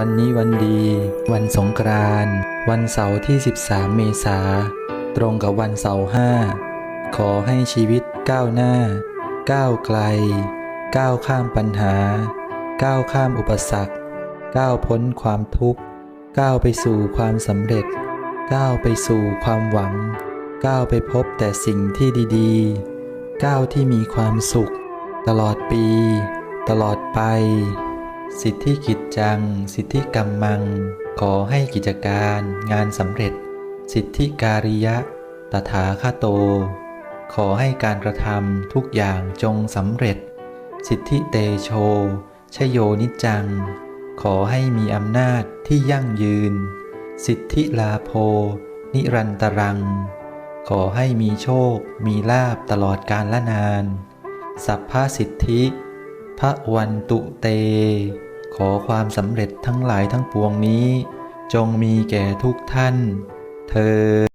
วันนี้วันดี วันสงกรานต์วันเสาร์ที่ 13 เมษา ตรงกับวันเสาร์ห้าขอให้ชีวิตก้าวหน้า ก้าวไกล ก้าวข้ามปัญหา ก้าวข้ามอุปสรรค ก้าวพ้นความทุกข์ ก้าวไปสู่ความสำเร็จ ก้าวไปสู่ความหวัง ก้าวไปพบแต่สิ่งที่ดีๆ ก้าวที่มีความสุข ตลอดปี ตลอดไป สิทธิกิจจัง สิทธิกรรมัง ขอให้กิจการงานสำเร็จ สิทธิการิยะ ตถาคโต ขอให้การกระทำทุกอย่างจงสำเร็จ สิทธิเตโช ชโยนิจัง ขอให้มีอำนาจที่ยั่งยืน สิทธิลาโภนิรันตรัง ขอให้มีโชค มีลาบตลอดกาลละนาน สัพพสิทธิ พระวันตุเต ขอความสำเร็จทั้งหลายทั้งปวงนี้ จงมีแก่ทุกท่าน เธอ